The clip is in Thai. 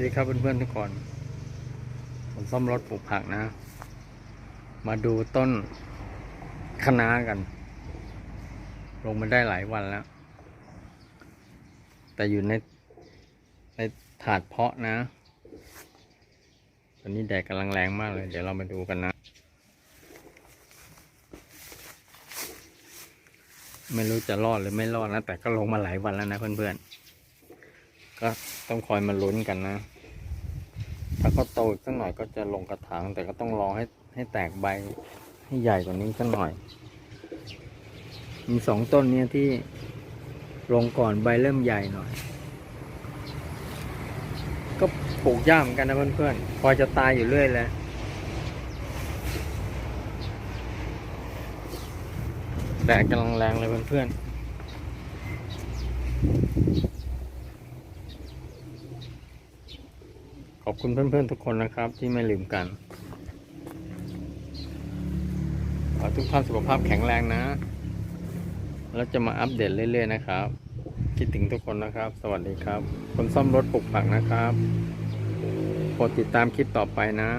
ดีครับเพื่อนๆทุกคนผมซ่อมรถปลูกผักนะ มาดูต้นคะน้ากัน ลงมาได้หลายวันแล้ว แต่อยู่ในในถาดเพาะนะ ตอนนี้แดดกำลังแรงมากเลย เดี๋ยวเรามาดูกันนะ ไม่รู้จะรอดหรือไม่รอดนะ แต่ก็ลงมาหลายวันแล้วนะเพื่อนๆ ก็ต้องคอยมาลุ้นกันนะ ถ้าเขาโตอีกสักหน่อยก็จะลงกระถาง แต่ก็ต้องรอให้ให้แตกใบให้ใหญ่กว่านี้สักหน่อย มีสองต้นเนี้ยที่ลงก่อนใบเริ่มใหญ่หน่อย ก็ปลูกยากเหมือนกันนะเพื่อนๆ พอจะตายอยู่เรื่อยแหละแดดกำลังแรงเลยเพื่อนๆ อบคุณเพื่อนๆทุกคนนะครับที่ไม่ลืมกันขอทุกท่านสุขภาพแข็งแรงนะ แล้วจะมาอัปเดตเรื่อยๆนะครับ คิดถึงทุกคนนะครับ สวัสดีครับ คนซ่อมรถปลุกผักนะครับโปรดติดตามคลิปต่อไปนะ